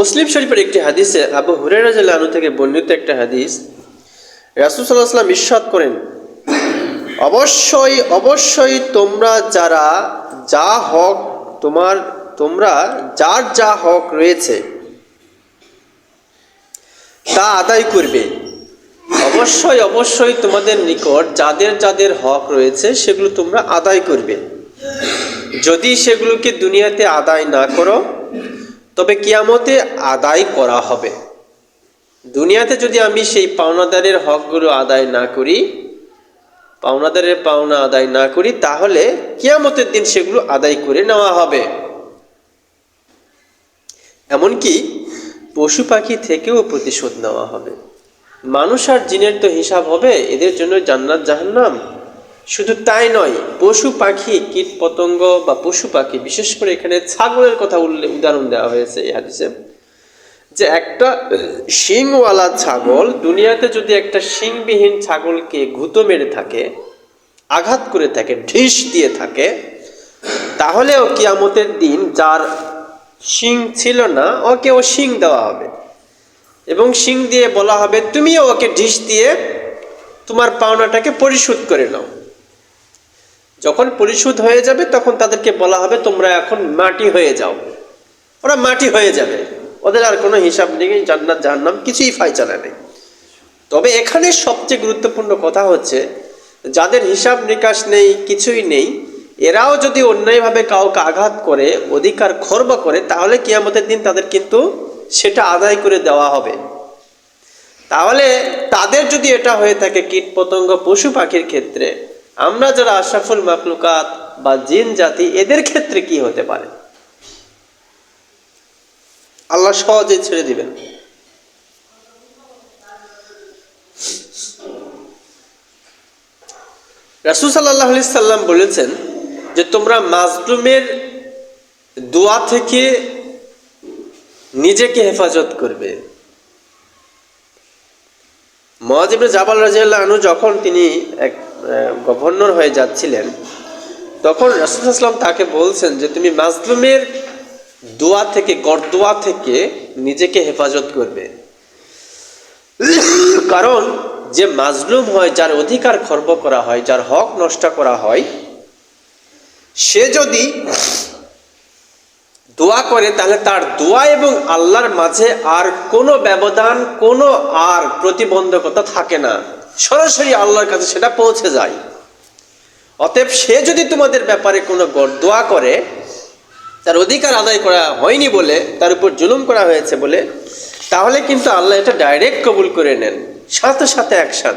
মুসলিম শরীফের একটি হাদিসে আবু হুরেরা আনু থেকে বর্ণিত একটা হাদিস, রাসুল সাল্লাহ সাল্লাম ইস্বাদ করেন, অবশ্যই অবশ্যই তোমরা যারা যা হক তোমার, তোমরা যার যা হক রয়েছে, তা আদায় করবে। অবশ্যই অবশ্যই তোমাদের নিকট যাদের যাদের হক রয়েছে সেগুলো তোমরা আদায় করবে। যদি সেগুলোকে দুনিয়াতে আদায় না করো তবে কিয়ামতে আদায় করা হবে। দুনিয়াতে যদি আমি সেই পাওনাদারের হকগুলো আদায় না করি, পাওনাদারের পাওনা আদায় না করি, তাহলে কিয়ামতের দিন সেগুলো আদায় করে নেওয়া হবে। এমনকি পশু পাখি থেকেও প্রতিশোধ নেওয়া হবে। মানুষ আর জিনের তো হিসাব হবে, এদের জন্য জান্নাত জাহান্নাম। শুধু তাই নয়, পশু পাখি কীট পতঙ্গ বা পশু পাখি, বিশেষ করে এখানে ছাগলের কথা উল্লেখ উদাহরণ দেওয়া হয়েছে এই হাদিসে, যে একটা শিংওয়ালা ছাগল দুনিয়াতে যদি একটা শিংবিহীন ছাগলকে ঘুতো মেরে থাকে, আঘাত করে থাকে, ঢিস দিয়ে থাকে, তাহলেও কিয়ামতের দিন যার শিং ছিল না, ওকে ও শিং দেওয়া হবে। এবং শিং দিয়ে বলা হবে, তুমিও ওকে ঢিস দিয়ে তোমার পাওনাটাকে পরিশোধ করে নাও। যখন পরিশোধ হয়ে যাবে, তখন তাদেরকে বলা হবে, তোমরা এখন মাটি হয়ে যাও। ওরা মাটি হয়ে যাবে। ওদের আর কোনো হিসাব নেই, জান্নাত, জাহান্নাম, কিছুই ফাইচালা নেই। তবে এখানে সবচেয়ে গুরুত্বপূর্ণ কথা হচ্ছে, যাদের হিসাব নিকাশ নেই, কিছুই নেই, এরাও যদি অন্যায়ভাবে কাউকে আঘাত করে, অধিকার খর্ব করে, তাহলে কিয়ামতের দিন তাদের কিন্তু সেটা আদায় করে দেওয়া হবে। তাহলে তাদের যদি এটা হয়ে থাকে কীট পতঙ্গ পশু পাখির ক্ষেত্রে আমরা যারা আশরাফুল মাকলুকাত বা জিন জাতি, এদের ক্ষেত্রে কি হতে পারে? আল্লাহ সহজে ছেড়ে দিবেন। রাসুল সাল্লাহ সাল্লাম বলেছেন যে, তোমরা মাজলুমের দোয়া থেকে নিজেকে হেফাজত করবে। মহাজিব জাবাল রাজিয়াল্লাহ আনু যখন তিনি এক গভর্নর হয়ে যাচ্ছিলেন, তখন রাসুল আসলাম তাকে বলছেন যে, তুমি মাজলুমের দোয়া থেকে, গড়দোয়া থেকে নিজেকে হেফাজত করবে। কারণ যে মাজলুম হয়, যার অধিকার খর্ব করা হয়, যার হক নষ্ট করা হয়, সে যদি দোয়া করে, তাহলে তার দোয়া এবং আল্লাহর মাঝে আর কোনো ব্যবধান, কোনো আর প্রতিবন্ধকতা থাকে না। সরাসরি আল্লাহর কাছে সেটা পৌঁছে যায়। অতএব সে যদি তোমাদের ব্যাপারে কোনো দোয়া করে, তার অধিকার আদায় করা হয়নি বলে, তার উপর জুলুম করা হয়েছে বলে, তাহলে কিন্তু আল্লাহ এটা ডাইরেক্ট কবুল করে নেন, সাথে সাথে অ্যাকশন